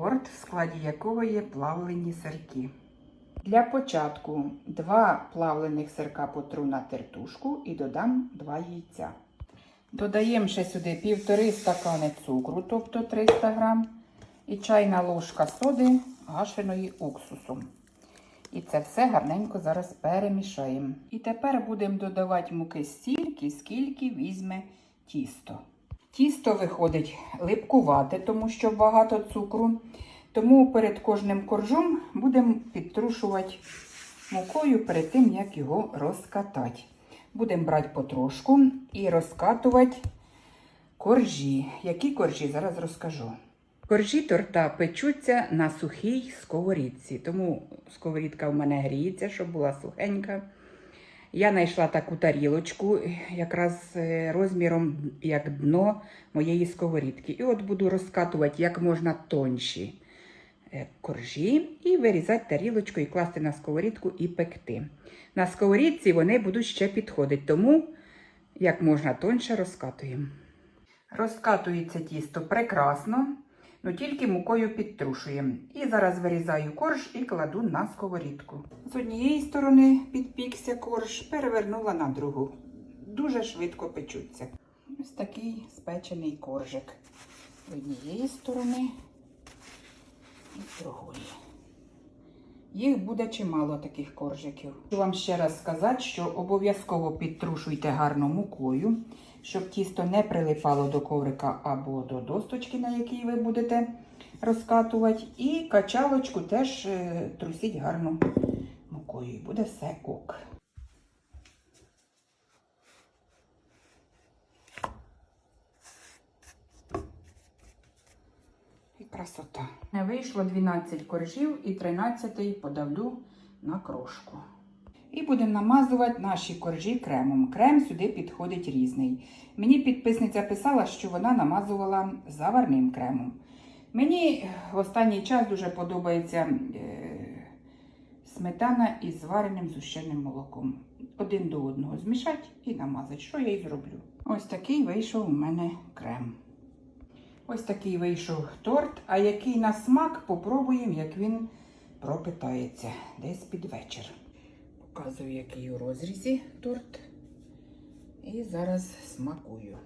торт, в складі якого є плавлені сирки. Для початку два плавлених сирка потру на тертушку і додам два яйця. Додаємо ще сюди півтори стакани цукру, тобто 300 грам, і чайна ложка соди гашеної уксусом. І це все гарненько зараз перемішаємо. І тепер будемо додавати муки стільки, скільки візьме тісто. Тісто виходить липкувате, тому що багато цукру. Тому перед кожним коржом будемо підтрушувати мукою перед тим, як його розкатати. Будемо брати потрошку і розкатувати коржі. Які коржі зараз розкажу. Коржі торта печуться на сухій сковорідці, тому сковорідка в мене гріється, щоб була сухенька. Я знайшла таку тарілочку, якраз е, розміром як дно моєї сковорідки. І от буду розкатувати як можна тонші е, коржі і вирізати тарілочку і класти на сковорідку і пекти. На сковорідці вони будуть ще підходити, тому як можна тонше розкатуємо. Розкатується тісто прекрасно, ну тільки мукою підтрушуємо. І зараз вирізаю корж і кладу на сковорідку. З однієї сторони підпікся корж, перевернула на другу. Дуже швидко печуться. Ось такий спечений коржик. З однієї сторони і з другої. Їх буде чимало таких коржиків. Хочу вам ще раз сказати, що обов'язково підтрушуйте гарно мукою, щоб тісто не прилипало до коврика або до досточки, на якій ви будете розкатувати. І качалочку теж е, трусіть гарно мукою. І буде все ок. І красота. Не вийшло 12 коржів і 13 подавлю на крошку. І будемо намазувати наші коржі кремом. Крем сюди підходить різний. Мені підписниця писала, що вона намазувала заварним кремом. Мені в останній час дуже подобається е, сметана із звареним зущеним молоком. Один до одного змішати і намазати. Що я і зроблю. Ось такий вийшов у мене крем. Ось такий вийшов торт, а який на смак попробуємо, як він пропитається десь під вечір. Показую, який у розрізі торт. І зараз смакую.